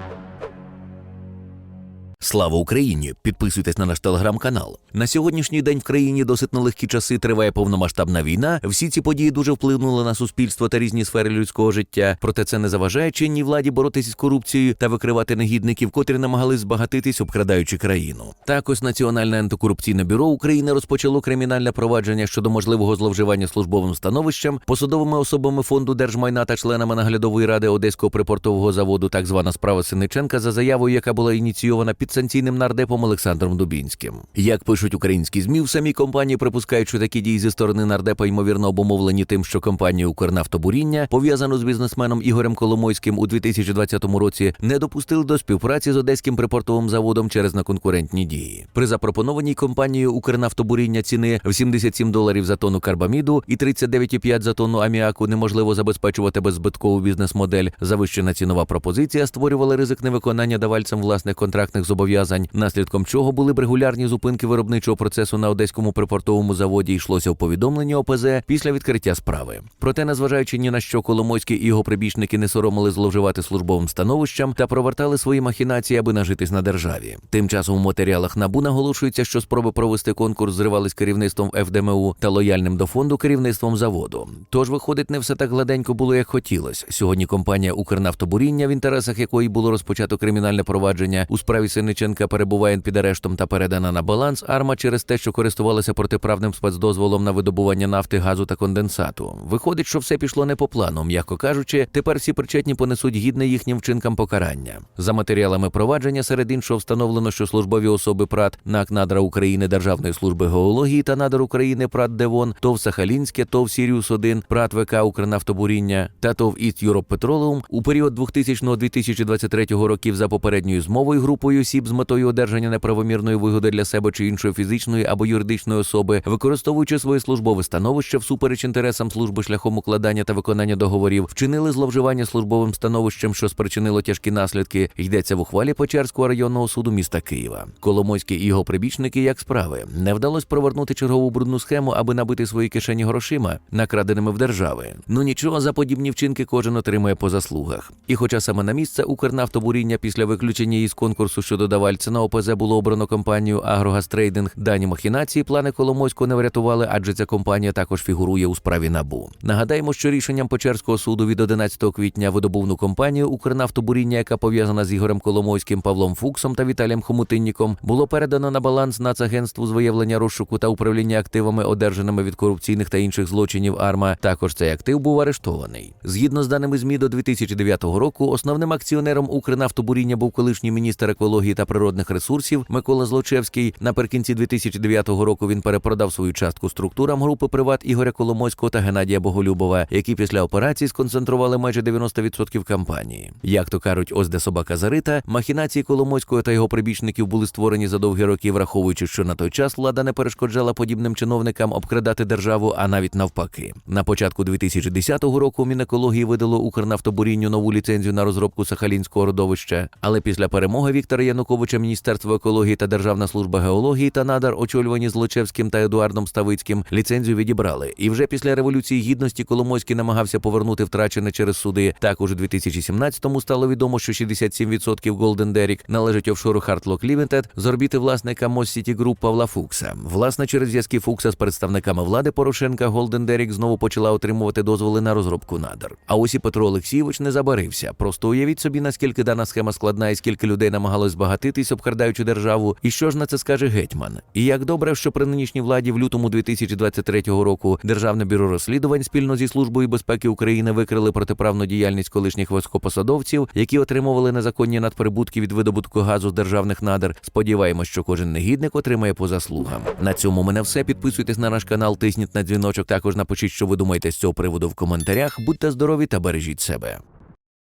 you Слава Україні! Підписуйтесь на наш телеграм-канал. На сьогоднішній день в країні досить нелегкі часи триває повномасштабна війна. Всі ці події дуже вплинули на суспільство та різні сфери людського життя. Проте це не заважає чинній владі боротися з корупцією та викривати негідників, котрі намагались збагатитись, обкрадаючи країну. Також Національне антикорупційне бюро України розпочало кримінальне провадження щодо можливого зловживання службовим становищем, посадовими особами фонду держмайна та членами наглядової ради Одеського припортового заводу, так звана справа Синиченка, за заявою, яка була ініційована підсанкційним нардепом Олександром Дубінським. Як пишуть українські змі, в самій компанії припускають, що такі дії зі сторони нардепа ймовірно обумовлені тим, що компанія Укрнафтобуріння, пов'язану з бізнесменом Ігорем Коломойським у 2020 році, не допустили до співпраці з одеським припортовим заводом через неконкурентні дії. При запропонованій компанією Укрнафтобуріння ціни в 77 доларів за тонну карбаміду і 39,5 за тонну аміаку неможливо забезпечувати беззбиткову бізнес-модель. Завищена цінова пропозиція створювала ризик невиконання давальцем власних контрактних зобов'язань, наслідком чого були б регулярні зупинки виробничого процесу на одеському припортовому заводі. Йшлося в повідомленні ОПЗ після відкриття справи. Проте, незважаючи ні на що, Коломойський і його прибічники не соромили зловживати службовим становищем та провертали свої махінації, аби нажитись на державі. Тим часом у матеріалах набу наголошується, що спроби провести конкурс зривались керівництвом ФДМУ та лояльним до фонду керівництвом заводу. Тож, виходить, не все так гладенько було, як хотілось. Сьогодні компанія Укрнафтобуріння, в інтересах якої було розпочато кримінальне провадження у справі Синиченка, перебуває під арештом та передана на баланс арма через те, що користувалася протиправним спецдозволом на видобування нафти, газу та конденсату. Виходить, що все пішло не по плану, м'яко кажучи, тепер всі причетні понесуть гідне їхнім вчинкам покарання. За матеріалами провадження, серед іншого, встановлено, що службові особи ПРАТ, НАК Надра України Державної служби геології та надр України ПРАТ Девон, ТОВ Сахалінське, ТОВ Сіріус 1 ПРАТ ВК Укрнафтобуріння та ТОВ East Europe Petroleum у період 2000-2023 років за попередньою змовою групою осіб з метою одержання неправомірної вигоди для себе чи іншої фізичної або юридичної особи, використовуючи своє службове становище всупереч інтересам служби шляхом укладання та виконання договорів, вчинили зловживання службовим становищем, що спричинило тяжкі наслідки. Йдеться в ухвалі Печерського районного суду міста Києва. Коломойський і його прибічники, як справи, не вдалося провернути чергову брудну схему, аби набити свої кишені грошима, накраденими в держави. Ну нічого за подібні вчинки кожен отримує по заслугах. І хоча саме на місце Укрнафтобуріння після виключення із конкурсу щодо давальця на ОПЗ було обрано компанію Агрогастрейдинг, дані махінації плани Коломойського не врятували, адже ця компанія також фігурує у справі набу. Нагадаємо, що рішенням Печерського суду від 11 квітня видобувну компанію Укрнафтобуріння, яка пов'язана з Ігорем Коломойським, Павлом Фуксом та Віталієм Хомутинніком, було передано на баланс Нацагентству з виявлення розшуку та управління активами, одержаними від корупційних та інших злочинів АРМА. Також цей актив був арештований. Згідно з даними ЗМІ до 2009 року, основним акціонером Укрнафтобуріння був колишній міністр екології та природних ресурсів Микола Злочевський. Наприкінці 2009 року він перепродав свою частку структурам групи Приват Ігоря Коломойського та Геннадія Боголюбова, які після операції сконцентрували майже 90% компанії. Як то кажуть, ось де собака зарита, махінації Коломойського та його прибічників були створені за довгі роки, враховуючи, що на той час влада не перешкоджала подібним чиновникам обкрадати державу, а навіть навпаки. На початку 2010 року Мінекології видало Укрнафтобурінню нову ліцензію на розробку Сахалінського родовища. Але після перемоги Віктора Януковича Міністерство екології та Державна служба геології та надар, очолювані Злочевським та Едуардом Ставицьким, ліцензію відібрали. І вже після революції гідності Коломойський намагався повернути втрачене через суди. Також у 2017-му стало відомо, що 67% Golden Derrick належить офшору Hardlock Limited з орбіти власника City Group Павла Фукса. Власне, через зв'язки Фукса з представниками влади Порошенка Golden Derrick знову почала отримувати дозволи на розробку надр. А ось і Петро Олексійович не забарився. Просто уявіть собі, наскільки дана схема складна і скільки людей намагалось збагатитись, обкрадаючи державу, і що ж на це скаже гетьман. І як добре, що при нинішній владі в лютому 2023 року Державне бюро розслідувань спільно зі службою безпеки України викрили протиправну діяльність колишніх високопосадовців, які отримували незаконні надприбутки від видобутку газу з державних надр. Сподіваємось, що кожен негідник отримає по заслугам. На цьому мене все. Підписуйтесь на наш канал, тисніть на дзвіночок. Також напишіть, що ви думаєте з цього приводу в коментарях. Будьте здорові та бережіть себе.